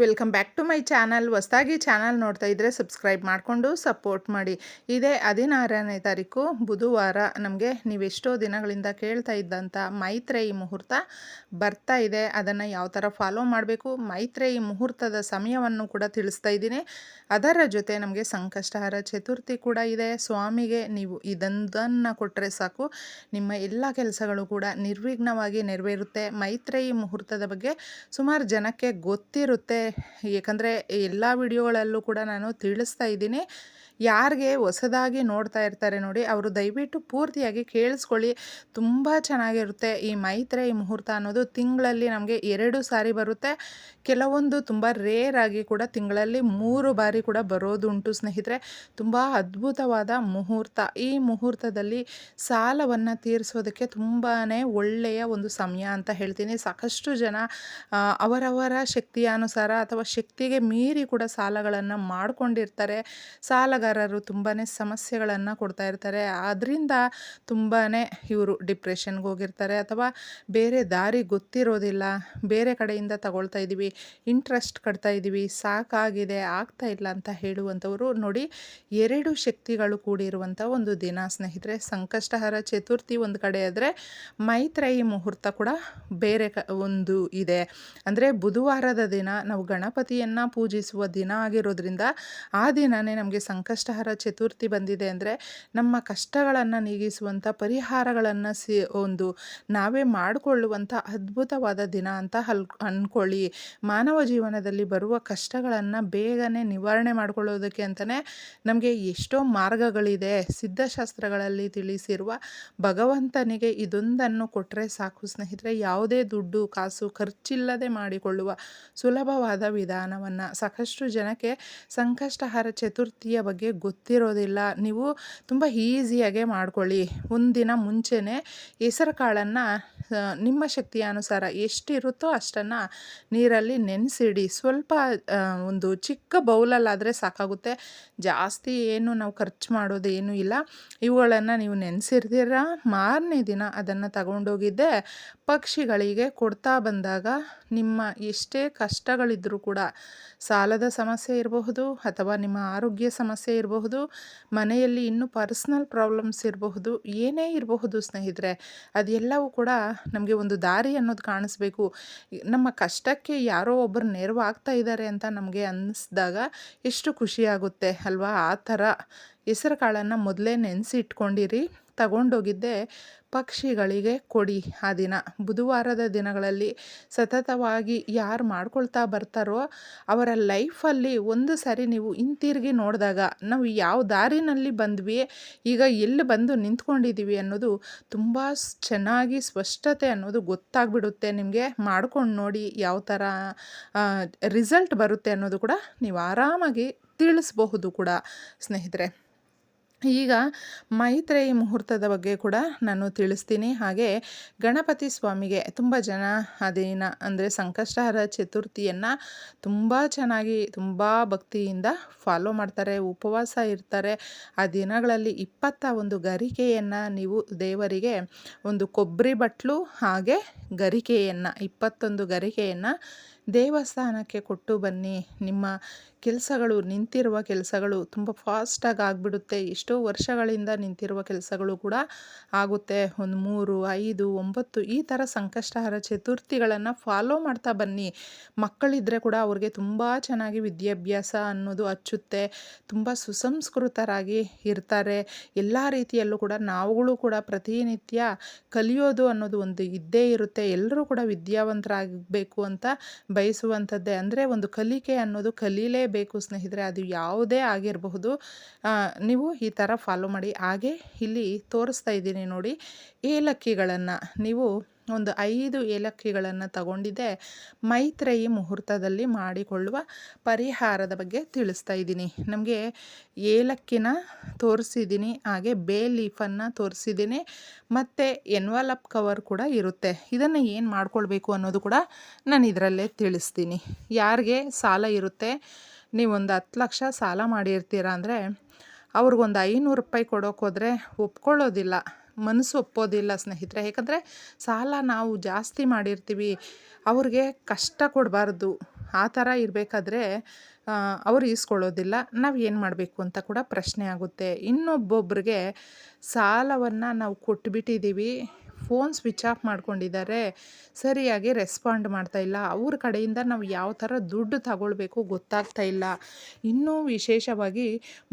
Welcome back to my channel. ಹೊಸ್ದಾಗಿ channel ನೋಡ್ತಾ ಇದ್ದರೆ ಸಬ್ಸ್ಕ್ರೈಬ್ ಮಾಡಿಕೊಂಡು ಸಪೋರ್ಟ್ ಮಾಡಿ. ಇದೇ ಹದಿನಾರನೇ ತಾರೀಕು, ಬುಧವಾರ. ನಮಗೆ ನೀವೆಷ್ಟೋ ದಿನಗಳಿಂದ ಕೇಳ್ತಾ ಇದ್ದಂಥ ಮೈತ್ರೇಯಿ ಮುಹೂರ್ತ ಬರ್ತಾ ಇದೆ. ಅದನ್ನು ಯಾವ ಥರ ಫಾಲೋ ಮಾಡಬೇಕು, ಮೈತ್ರೇಯಿ ಮುಹೂರ್ತದ ಸಮಯವನ್ನು ಕೂಡ ತಿಳಿಸ್ತಾ ಇದ್ದೀನಿ. ಅದರ ಜೊತೆ ನಮಗೆ ಸಂಕಷ್ಟಹಾರ ಚತುರ್ಥಿ ಕೂಡ ಇದೆ. ಸ್ವಾಮಿಗೆ ನೀವು ಇದೊಂದನ್ನು ಕೊಟ್ಟರೆ ಸಾಕು. ನಿಮ್ಮ ಎಲ್ಲ ಕೆಲಸಗಳು ಕೂಡ ನಿರ್ವಿಘ್ನವಾಗಿ ನೆರವೇರುತ್ತೆ. ಮೈತ್ರೇಯಿ ಮುಹೂರ್ತದ ಬಗ್ಗೆ ಸುಮಾರು ಜನಕ್ಕೆ ಗೊತ್ತಿರುತ್ತೆ. ಏಕೆಂದರೆ ಎಲ್ಲ ವಿಡಿಯೋಗಳಲ್ಲೂ ಕೂಡ ನಾನು ತಿಳಿಸ್ತಾ ಇದ್ದೀನಿ. ಯಾರಿಗೆ ಹೊಸದಾಗಿ ನೋಡ್ತಾ ಇರ್ತಾರೆ ನೋಡಿ, ಅವರು ದಯವಿಟ್ಟು ಪೂರ್ತಿಯಾಗಿ ಕೇಳಿಸ್ಕೊಳ್ಳಿ. ತುಂಬ ಚೆನ್ನಾಗಿರುತ್ತೆ ಈ ಮೈತ್ರೇಯಿ ಮುಹೂರ್ತ ಅನ್ನೋದು. ತಿಂಗಳಲ್ಲಿ ನಮಗೆ ಎರಡು ಸಾರಿ ಬರುತ್ತೆ. ಕೆಲವೊಂದು ತುಂಬ ರೇರ್ ಆಗಿ ಕೂಡ ತಿಂಗಳಲ್ಲಿ ಮೂರು ಬಾರಿ ಕೂಡ ಬರೋದುಂಟು ಸ್ನೇಹಿತರೆ. ತುಂಬ ಅದ್ಭುತವಾದ ಮುಹೂರ್ತ. ಈ ಮುಹೂರ್ತದಲ್ಲಿ ಸಾಲವನ್ನು ತೀರಿಸೋದಕ್ಕೆ ತುಂಬಾ ಒಳ್ಳೆಯ ಒಂದು ಸಮಯ ಅಂತ ಹೇಳ್ತೀನಿ. ಸಾಕಷ್ಟು ಜನ ಅವರವರ ಶಕ್ತಿಯಾನುಸಾರ ಅಥವಾ ಶಕ್ತಿಗೆ ಮೀರಿ ಕೂಡ ಸಾಲಗಳನ್ನು ಮಾಡ್ಕೊಂಡಿರ್ತಾರೆ. ಸಾಲಗಾರರು ತುಂಬಾ ಸಮಸ್ಯೆಗಳನ್ನು ಕೊಡ್ತಾ ಇರ್ತಾರೆ. ಅದರಿಂದ ತುಂಬಾ ಇವರು ಡಿಪ್ರೆಷನ್ಗೆ ಹೋಗಿರ್ತಾರೆ. ಅಥವಾ ಬೇರೆ ದಾರಿ ಗೊತ್ತಿರೋದಿಲ್ಲ. ಬೇರೆ ಕಡೆಯಿಂದ ತಗೊಳ್ತಾ ಇದ್ದೀವಿ ಇಂಟ್ರೆಸ್ಟ್ ಕಟ್ತಾ ಇದ್ದೀವಿ ಸಾಕಾಗಿದೆ, ಆಗ್ತಾ ಇಲ್ಲ ಅಂತ ಹೇಳುವಂಥವರು ನೋಡಿ ಎರಡು ಶಕ್ತಿಗಳು ಕೂಡಿರುವಂಥ ಒಂದು ದಿನ. ಸ್ನೇಹಿತರೆ, ಸಂಕಷ್ಟಹರ ಚತುರ್ಥಿ ಒಂದು ಕಡೆ ಆದರೆ ಮೈತ್ರೇಯಿ ಮುಹೂರ್ತ ಕೂಡ ಬೇರೆ ಕ, ಒಂದು ಇದೆ. ಅಂದರೆ ಬುಧವಾರದ ದಿನ ನಾವು ಗಣಪತಿಯನ್ನು ಪೂಜಿಸುವ ದಿನ ಆಗಿರೋದ್ರಿಂದ ಆ ದಿನವೇ ನಮಗೆ ಸಂಕಷ್ಟಹರ ಚತುರ್ಥಿ ಬಂದಿದೆ ಅಂದರೆ ನಮ್ಮ ಕಷ್ಟಗಳನ್ನು ನೀಗಿಸುವಂಥ ಪರಿಹಾರಗಳನ್ನು ಸಿ, ಒಂದು ನಾವೇ ಮಾಡಿಕೊಳ್ಳುವಂಥ ಅದ್ಭುತವಾದ ದಿನ ಅಂತ ಹಲ್ ಅಂದ್ಕೊಳ್ಳಿ ಮಾನವ ಜೀವನದಲ್ಲಿ ಬರುವ ಕಷ್ಟಗಳನ್ನು ಬೇಗನೆ ನಿವಾರಣೆ ಮಾಡಿಕೊಳ್ಳೋದಕ್ಕೆ ಅಂತಲೇ ನಮಗೆ ಎಷ್ಟೋ ಮಾರ್ಗಗಳಿದೆ. ಸಿದ್ಧಶಾಸ್ತ್ರಗಳಲ್ಲಿ ತಿಳಿಸಿರುವ ಭಗವಂತನಿಗೆ ಇದೊಂದನ್ನು ಕೊಟ್ಟರೆ ಸಾಕು ಸ್ನೇಹಿತರೆ, ಯಾವುದೇ ದುಡ್ಡು, ಕಾಸು, ಖರ್ಚಿಲ್ಲದೆ ಮಾಡಿಕೊಳ್ಳುವ ಸುಲಭವಾದ ವಿಧಾನವನ್ನು ಸಾಕಷ್ಟು ಜನಕ್ಕೆ ಸಂಕಷ್ಟಹಾರ ಚತುರ್ಥಿಯ ಬಗ್ಗೆ ಗೊತ್ತಿರೋದಿಲ್ಲ. ನೀವು ತುಂಬ ಈಸಿಯಾಗೆ ಮಾಡ್ಕೊಳ್ಳಿ. ಒಂದಿನ ಮುಂಚೆನೇ ಹೆಸರು ಕಾಳನ್ನು ನಿಮ್ಮ ಶಕ್ತಿಯ ಅನುಸಾರ ಎಷ್ಟಿರುತ್ತೋ ಅಷ್ಟನ್ನು ನೀರಲ್ಲಿ ನೆನೆಸಿಡಿ. ಸ್ವಲ್ಪ ಒಂದು ಚಿಕ್ಕ ಬೌಲಲ್ಲಾದರೆ ಸಾಕಾಗುತ್ತೆ. ಜಾಸ್ತಿ ಏನು ನಾವು ಖರ್ಚು ಮಾಡೋದು ಏನೂ ಇಲ್ಲ. ಇವುಗಳನ್ನು ನೀವು ನೆನೆಸಿರ್ತೀರ? ಮಾರನೇ ದಿನ ಅದನ್ನು ತಗೊಂಡೋಗಿದ್ದೆ. ಪಕ್ಷಿಗಳಿಗೆ ಕೊಡ್ತಾ ಬಂದಾಗ ನಿಮ್ಮ ಎಷ್ಟೇ ಕಷ್ಟಗಳಿದ್ದರೂ ಕೂಡ ಸಾಲದ ಸಮಸ್ಯೆ ಇರಬಹುದು ಅಥವಾ ನಿಮ್ಮ ಆರೋಗ್ಯ ಸಮಸ್ಯೆ ಇರಬಹುದು, ಮನೆಯಲ್ಲಿ ಇನ್ನೂ ಪರ್ಸ್ನಲ್ ಪ್ರಾಬ್ಲಮ್ಸ್ ಇರಬಹುದು, ಏನೇ ಇರಬಹುದು ಸ್ನೇಹಿತರೆ, ಅದೆಲ್ಲವೂ ಕೂಡ ನಮಗೆ ಒಂದು ದಾರಿ ಅನ್ನೋದು ಕಾಣಿಸ್ಬೇಕು. ನಮ್ಮ ಕಷ್ಟಕ್ಕೆ ಯಾರೋ ಒಬ್ಬರು ನೆರವಾಗ್ತಾ ಇದ್ದಾರೆ ಅಂತ ನಮಗೆ ಅನ್ನಿಸ್ದಾಗ ಎಷ್ಟು ಖುಷಿಯಾಗುತ್ತೆ ಅಲ್ವಾ? ಆ ಥರ ಹೆಸರು ಕಾಳನ್ನು ಮೊದಲೇ ನೆನೆಸಿ ಇಟ್ಕೊಂಡಿರಿ ತಗೊಂಡೋಗಿದ್ದೆ. ಪಕ್ಷಿಗಳಿಗೆ ಕೊಡಿ ಆ ದಿನ. ಬುಧವಾರದ ದಿನಗಳಲ್ಲಿ ಸತತವಾಗಿ ಯಾರು ಮಾಡ್ಕೊಳ್ತಾ ಬರ್ತಾರೋ ಅವರ ಲೈಫಲ್ಲಿ ಒಂದು ಸಾರಿ ನೀವು ಹಿಂತಿರುಗಿ ನೋಡಿದಾಗ, ನಾವು ಯಾವ ದಾರಿನಲ್ಲಿ ಬಂದ್ವಿ, ಈಗ ಎಲ್ಲಿ ಬಂದು ನಿಂತ್ಕೊಂಡಿದ್ದೀವಿ ಅನ್ನೋದು ತುಂಬ ಚೆನ್ನಾಗಿ ಸ್ಪಷ್ಟತೆ ಅನ್ನೋದು ಗೊತ್ತಾಗ್ಬಿಡುತ್ತೆ. ನಿಮಗೆ ಮಾಡ್ಕೊಂಡು ನೋಡಿ ಯಾವ ಥರ ರಿಸಲ್ಟ್ ಬರುತ್ತೆ ಅನ್ನೋದು ಕೂಡ ನೀವು ಆರಾಮಾಗಿ ತಿಳಿಸ್ಬಹುದು ಕೂಡ ಸ್ನೇಹಿತರೆ. ಈಗ ಮೈತ್ರೇಯಿ ಮುಹೂರ್ತದ ಬಗ್ಗೆ ಕೂಡ ನಾನು ತಿಳಿಸ್ತೀನಿ. ಹಾಗೆ ಗಣಪತಿ ಸ್ವಾಮಿಗೆ ತುಂಬ ಜನ ಅದೇನ ಅಂದರೆ ಸಂಕಷ್ಟಹರ ಚತುರ್ಥಿಯನ್ನು ತುಂಬ ಚೆನ್ನಾಗಿ, ತುಂಬ ಭಕ್ತಿಯಿಂದ ಫಾಲೋ ಮಾಡ್ತಾರೆ, ಉಪವಾಸ ಇರ್ತಾರೆ. ಆ ದಿನಗಳಲ್ಲಿ ಇಪ್ಪತ್ತ ಒಂದು ಗರಿಕೆಯನ್ನು ನೀವು ದೇವರಿಗೆ ಒಂದು ಕೊಬ್ಬರಿ ಬಟ್ಲು ಹಾಗೆ ಗರಿಕೆಯನ್ನು, ಇಪ್ಪತ್ತೊಂದು ಗರಿಕೆಯನ್ನು ದೇವಸ್ಥಾನಕ್ಕೆ ಕೊಟ್ಟು ಬನ್ನಿ. ನಿಮ್ಮ ಕೆಲಸಗಳು, ನಿಂತಿರುವ ಕೆಲಸಗಳು ತುಂಬ ಫಾಸ್ಟಾಗಿ ಆಗಿಬಿಡುತ್ತೆ. ಎಷ್ಟೋ ವರ್ಷಗಳಿಂದ ನಿಂತಿರುವ ಕೆಲಸಗಳು ಕೂಡ ಆಗುತ್ತೆ. ಒಂದು ಮೂರು, ಐದು, ಒಂಬತ್ತು ಈ ಥರ ಸಂಕಷ್ಟಹರ ಚತುರ್ಥಿಗಳನ್ನು ಫಾಲೋ ಮಾಡ್ತಾ ಬನ್ನಿ. ಮಕ್ಕಳಿದ್ದರೆ ಕೂಡ ಅವ್ರಿಗೆ ತುಂಬ ಚೆನ್ನಾಗಿ ವಿದ್ಯಾಭ್ಯಾಸ ಅನ್ನೋದು ಹಚ್ಚುತ್ತೆ ತುಂಬ ಸುಸಂಸ್ಕೃತರಾಗಿ ಇರ್ತಾರೆ. ಎಲ್ಲ ರೀತಿಯಲ್ಲೂ ಕೂಡ ನಾವುಗಳು ಕೂಡ ಪ್ರತಿನಿತ್ಯ ಕಲಿಯೋದು ಅನ್ನೋದು ಒಂದು ಇದ್ದೇ ಇರುತ್ತೆ. ಎಲ್ಲರೂ ಕೂಡ ವಿದ್ಯಾವಂತರಾಗಬೇಕು ಅಂತ ಬಯಸುವಂಥದ್ದೇ. ಅಂದರೆ ಒಂದು ಕಲಿಕೆ ಅನ್ನೋದು ಕಲೀಲೇಬೇಕು ಸ್ನೇಹಿತರೆ, ಅದು ಯಾವುದೇ ಆಗಿರಬಹುದು. ನೀವು ಈ ಥರ ಫಾಲೋ ಮಾಡಿ. ಹಾಗೆ ಇಲ್ಲಿ ತೋರಿಸ್ತಾ ಇದ್ದೀನಿ ನೋಡಿ, ಏಲಕ್ಕಿಗಳನ್ನು. ನೀವು ಒಂದು ಐದು ಏಲಕ್ಕಿಗಳನ್ನು ತಗೊಂಡಿದ್ದೆ, ಮೈತ್ರೇಯಿ ಮುಹೂರ್ತದಲ್ಲಿ ಮಾಡಿಕೊಳ್ಳುವ ಪರಿಹಾರದ ಬಗ್ಗೆ ತಿಳಿಸ್ತಾ ಇದ್ದೀನಿ. ನಮಗೆ ಏಲಕ್ಕಿನ ತೋರಿಸಿದ್ದೀನಿ, ಹಾಗೆ ಬೇ ಲೀಫನ್ನು ತೋರಿಸಿದ್ದೀನಿ, ಮತ್ತು ಎನ್ವಲಪ್ ಕವರ್ ಕೂಡ ಇರುತ್ತೆ. ಇದನ್ನು ಏನು ಮಾಡ್ಕೊಳ್ಬೇಕು ಅನ್ನೋದು ಕೂಡ ನಾನು ಇದರಲ್ಲೇ ತಿಳಿಸ್ತೀನಿ. ಯಾರಿಗೆ ಸಾಲ ಇರುತ್ತೆ ನೀವೊಂದು ಹತ್ತು ಲಕ್ಷ ಸಾಲ ಮಾಡಿರ್ತೀರ ಅಂದರೆ ಅವ್ರಿಗೊಂದು ಐನೂರು ರೂಪಾಯಿ ಕೊಡೋಕೆ ಹೋದರೆ ಒಪ್ಕೊಳ್ಳೋದಿಲ್ಲ, ಮನಸ್ಸು ಒಪ್ಪೋದಿಲ್ಲ ಸ್ನೇಹಿತರೆ. ಯಾಕಂದರೆ ಸಾಲ ನಾವು ಜಾಸ್ತಿ ಮಾಡಿರ್ತೀವಿ, ಅವ್ರಿಗೆ ಕಷ್ಟ ಕೊಡಬಾರ್ದು. ಆ ಥರ ಇರಬೇಕಾದ್ರೆ ಅವ್ರು ಈಸ್ಕೊಳ್ಳೋದಿಲ್ಲ. ನಾವು ಏನು ಮಾಡಬೇಕು ಅಂತ ಕೂಡ ಪ್ರಶ್ನೆ ಆಗುತ್ತೆ. ಇನ್ನೊಬ್ಬೊಬ್ರಿಗೆ ಸಾಲವನ್ನು ನಾವು ಕೊಟ್ಬಿಟ್ಟಿದ್ದೀವಿ. ಫೋನ್ ಸ್ವಿಚ್ ಆಫ್ ಮಾಡ್ಕೊಂಡಿದ್ದಾರೆ, ಸರಿಯಾಗಿ ರೆಸ್ಪಾಂಡ್ ಮಾಡ್ತಾ ಇಲ್ಲ. ಅವ್ರ ಕಡೆಯಿಂದ ನಾವು ಯಾವ ಥರ ದುಡ್ಡು ತಗೊಳ್ಬೇಕು ಗೊತ್ತಾಗ್ತಾ ಇಲ್ಲ. ಇನ್ನೂ ವಿಶೇಷವಾಗಿ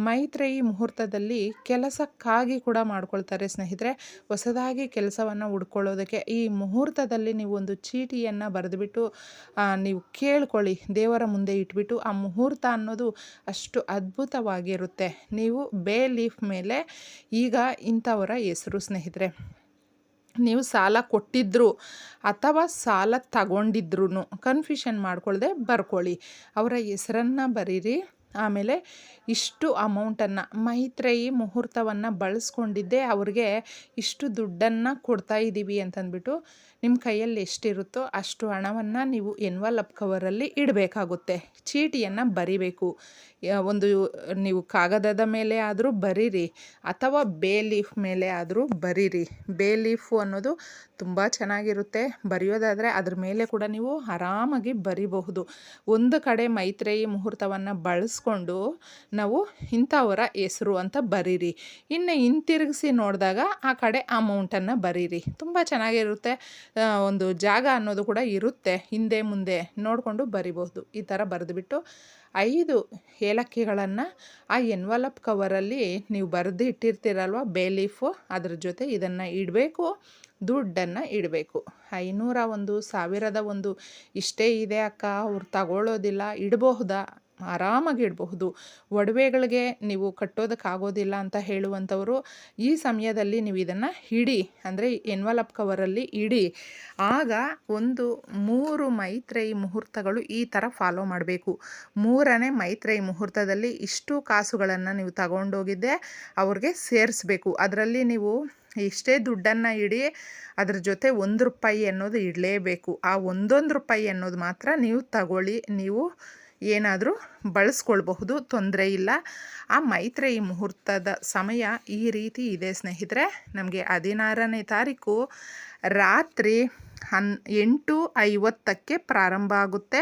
ಮೈತ್ರೇಯಿ ಮುಹೂರ್ತದಲ್ಲಿ ಕೆಲಸಕ್ಕಾಗಿ ಕೂಡ ಮಾಡ್ಕೊಳ್ತಾರೆ ಸ್ನೇಹಿತರೆ. ಹೊಸದಾಗಿ ಕೆಲಸವನ್ನು ಹುಡ್ಕೊಳ್ಳೋದಕ್ಕೆ ಈ ಮುಹೂರ್ತದಲ್ಲಿ ನೀವು ಒಂದು ಚೀಟಿಯನ್ನು ಬರೆದುಬಿಟ್ಟು ನೀವು ಕೇಳ್ಕೊಳ್ಳಿ, ದೇವರ ಮುಂದೆ ಇಟ್ಬಿಟ್ಟು ಆ ಮುಹೂರ್ತ ಅನ್ನೋದು ಅಷ್ಟು ಅದ್ಭುತವಾಗಿರುತ್ತೆ. ನೀವು ಬೇ ಲೀಫ್ ಮೇಲೆ ಈಗ ಇಂಥವರ ಹೆಸರು ಸ್ನೇಹಿತರೆ. ನೀವು ಸಾಲ ಕೊಟ್ಟಿದ್ರು ಅಥವಾ ಸಾಲ ತಗೊಂಡಿದ್ರು ಕನ್ಫ್ಯೂಷನ್ ಮಾಡ್ಕೊಳ್ಳದೆ ಬರ್ಕೊಳ್ಳಿ. ಅವರ ಹೆಸರನ್ನು ಬರೀರಿ. ಆಮೇಲೆ ಇಷ್ಟು ಅಮೌಂಟನ್ನು, ಮೈತ್ರೇಯಿ ಮುಹೂರ್ತವನ್ನು ಬಳಸ್ಕೊಂಡಿದ್ದೆ ಅವ್ರಿಗೆ ಇಷ್ಟು ದುಡ್ಡನ್ನು ಕೊಡ್ತಾ ಇದ್ದೀವಿ ಅಂತಂದ್ಬಿಟ್ಟು ನಿಮ್ಮ ಕೈಯಲ್ಲಿ ಎಷ್ಟಿರುತ್ತೋ ಅಷ್ಟು ಹಣವನ್ನು ನೀವು ಎನ್ವಲಪ್ ಕವರಲ್ಲಿ ಇಡಬೇಕಾಗುತ್ತೆ. ಚೀಟಿಯನ್ನು ಬರಿಬೇಕು. ಒಂದು ನೀವು ಕಾಗದದ ಮೇಲೆ ಆದರೂ ಬರೀರಿ ಅಥವಾ ಬೇ ಲೀಫ್ ಮೇಲೆ ಆದರೂ ಬರೀರಿ. ಬೇ ಲೀಫು ಅನ್ನೋದು ತುಂಬ ಚೆನ್ನಾಗಿರುತ್ತೆ. ಬರೆಯೋದಾದರೆ ಅದ್ರ ಮೇಲೆ ಕೂಡ ನೀವು ಆರಾಮಾಗಿ ಬರಿಬಹುದು. ಒಂದು ಕಡೆ ಮೈತ್ರೇಯಿ ಮುಹೂರ್ತವನ್ನು ಬಳಸ್ಕೊಂಡು ನಾವು ಇಂಥವರ ಹೆಸರು ಅಂತ ಬರೀರಿ. ಇನ್ನು ಹಿಂತಿರುಗಿಸಿ ನೋಡಿದಾಗ ಆ ಕಡೆ ಅಮೌಂಟನ್ನು ಬರೀರಿ. ತುಂಬ ಚೆನ್ನಾಗಿರುತ್ತೆ. ಒಂದು ಜಾಗ ಅನ್ನೋದು ಕೂಡ ಇರುತ್ತೆ. ಹಿಂದೆ ಮುಂದೆ ನೋಡಿಕೊಂಡು ಬರಿಬಹುದು ಈ ಥರ ಬರೆದುಬಿಟ್ಟು ಐದು ಏಲಕ್ಕಿಗಳನ್ನು ಆ ಎನ್ವಲಪ್ ಕವರಲ್ಲಿ ನೀವು ಬರೆದು ಇಟ್ಟಿರ್ತೀರಲ್ವ? ಬೇಲೀಫು ಅದ್ರ ಜೊತೆ ಇದನ್ನು ಇಡಬೇಕು. ದುಡ್ಡನ್ನು ಇಡಬೇಕು. ಐನೂರ ಒಂದು ಸಾವಿರದ ಒಂದು. ಇಷ್ಟೇ ಇದೆ ಅಕ್ಕ. ಅವ್ರು ತಗೊಳ್ಳೋದಿಲ್ಲ ಇಡಬಹುದಾ ಆರಾಮಾಗಿ ಇಡಬಹುದು. ಒಡವೆಗಳಿಗೆ ನೀವು ಕಟ್ಟೋದಕ್ಕಾಗೋದಿಲ್ಲ ಅಂತ ಹೇಳುವಂಥವರು ಈ ಸಮಯದಲ್ಲಿ ನೀವು ಇದನ್ನು ಇಡಿ ಅಂದರೆ ಎನ್ವಲಪ್ ಕವರಲ್ಲಿ ಇಡಿ ಆಗ ಒಂದು ಮೂರು ಮೈತ್ರೇಯಿ ಮುಹೂರ್ತಗಳು ಈ ಥರ ಫಾಲೋ ಮಾಡಬೇಕು. ಮೂರನೇ ಮೈತ್ರೈ ಮುಹೂರ್ತದಲ್ಲಿ ಇಷ್ಟು ಕಾಸುಗಳನ್ನು ನೀವು ತಗೊಂಡೋಗಿದ್ದೆ ಅವ್ರಿಗೆ ಸೇರಿಸ್ಬೇಕು. ಅದರಲ್ಲಿ ನೀವು ಇಷ್ಟೇ ದುಡ್ಡನ್ನು ಇಡಿ ಅದ್ರ ಜೊತೆ ಒಂದು ರೂಪಾಯಿ ಅನ್ನೋದು ಇಡಲೇಬೇಕು. ಆ ಒಂದೊಂದು ರೂಪಾಯಿ ಅನ್ನೋದು ಮಾತ್ರ ನೀವು ತಗೊಳ್ಳಿ, ನೀವು ಏನಾದರೂ ಬಳಸ್ಕೊಳ್ಬಹುದು, ತೊಂದರೆ ಇಲ್ಲ. ಆ ಮೈತ್ರೇಯಿ ಮುಹೂರ್ತದ ಸಮಯ ಈ ರೀತಿ ಇದೆ ಸ್ನೇಹಿತರೆ. ನಮಗೆ ಹದಿನಾರನೇ ತಾರೀಕು ರಾತ್ರಿ ಹನ್ ಎಂಟು ಐವತ್ತಕ್ಕೆ ಪ್ರಾರಂಭ ಆಗುತ್ತೆ.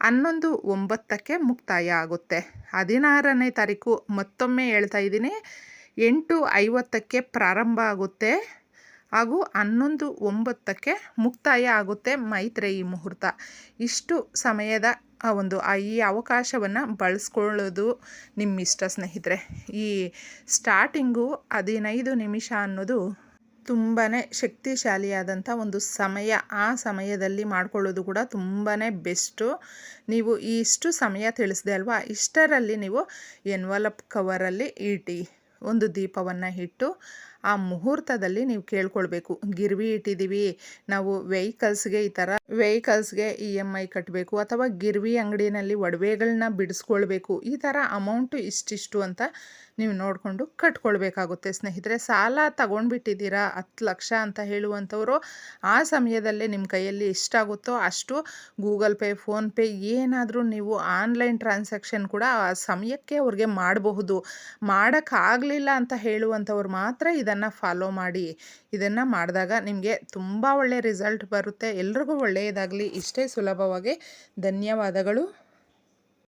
ಹನ್ನೊಂದು ಒಂಬತ್ತಕ್ಕೆ ಮುಕ್ತಾಯ ಆಗುತ್ತೆ. ಹದಿನಾರನೇ ತಾರೀಕು ಮತ್ತೊಮ್ಮೆ ಹೇಳ್ತಾ ಇದ್ದೀನಿ. ಎಂಟು ಐವತ್ತಕ್ಕೆ ಪ್ರಾರಂಭ ಆಗುತ್ತೆ. ಹಾಗೂ ಹನ್ನೊಂದು ಒಂಬತ್ತಕ್ಕೆ ಮುಕ್ತಾಯ ಆಗುತ್ತೆ ಮೈತ್ರೇಯಿ ಮುಹೂರ್ತ. ಇಷ್ಟು ಸಮಯದ ಆ ಒಂದು ಈ ಅವಕಾಶವನ್ನು ಬಳಸ್ಕೊಳ್ಳೋದು ನಿಮ್ಮ ಇಷ್ಟ ಸ್ನೇಹಿತರೆ. ಈ ಸ್ಟಾರ್ಟಿಂಗು ಹದಿನೈದು ನಿಮಿಷ ಅನ್ನೋದು ತುಂಬಾ ಶಕ್ತಿಶಾಲಿಯಾದಂಥ ಒಂದು ಸಮಯ. ಆ ಸಮಯದಲ್ಲಿ ಮಾಡ್ಕೊಳ್ಳೋದು ಕೂಡ ತುಂಬಾ ಬೆಸ್ಟು ನೀವು ಇಷ್ಟು ಸಮಯ ತಿಳಿಸಿದೆ ಅಲ್ವಾ? ಇಷ್ಟರಲ್ಲಿ ನೀವು ಎನ್ವಲಪ್ ಕವರಲ್ಲಿ ಇಟಿ ಒಂದು ದೀಪವನ್ನು ಇಟ್ಟು ಆ ಮುಹೂರ್ತದಲ್ಲಿ ನೀವು ಕೇಳ್ಕೊಳ್ಬೇಕು. ಗಿರ್ವಿ ಇಟ್ಟಿದ್ದೀವಿ, ನಾವು ವೆಹಿಕಲ್ಸ್ಗೆ ಈ ಥರ ವೆಹಿಕಲ್ಸ್ಗೆ ಇ ಎಂ ಐ ಕಟ್ಟಬೇಕು ಅಥವಾ ಗಿರ್ವಿ ಅಂಗಡಿನಲ್ಲಿ ಒಡವೆಗಳನ್ನ ಬಿಡಿಸ್ಕೊಳ್ಬೇಕು. ಈ ಥರ ಅಮೌಂಟು ಇಷ್ಟಿಷ್ಟು ಅಂತ ನೀವು ನೋಡಿಕೊಂಡು ಕಟ್ಕೊಳ್ಬೇಕಾಗುತ್ತೆ. ಸ್ನೇಹಿತರೆ, ಸಾಲ ತಗೊಂಡ್ಬಿಟ್ಟಿದ್ದೀರಾ? ಹತ್ತು ಲಕ್ಷ ಅಂತ ಹೇಳುವಂಥವರು ಆ ಸಮಯದಲ್ಲೇ ನಿಮ್ಮ ಕೈಯಲ್ಲಿ ಎಷ್ಟಾಗುತ್ತೋ ಅಷ್ಟು ಗೂಗಲ್ ಪೇ ಫೋನ್ಪೇ ಏನಾದರೂ ನೀವು ಆನ್ಲೈನ್ ಟ್ರಾನ್ಸಾಕ್ಷನ್ ಕೂಡ ಆ ಸಮಯಕ್ಕೆ ಅವ್ರಿಗೆ ಮಾಡಬಹುದು. ಮಾಡೋಕ್ಕಾಗಲಿಲ್ಲ ಅಂತ ಹೇಳುವಂಥವ್ರು ಮಾತ್ರ ಇದನ್ನು ಫಾಲೋ ಮಾಡಿ, ಇದನ್ನು ಮಾಡಿದಾಗ ನಿಮಗೆ ತುಂಬ ಒಳ್ಳೆಯ ರಿಸಲ್ಟ್ ಬರುತ್ತೆ. ಎಲ್ರಿಗೂ ಒಳ್ಳೆಯದಾಗಲಿ. ಇಷ್ಟೇ ಸುಲಭವಾಗಿ ಧನ್ಯವಾದಗಳು.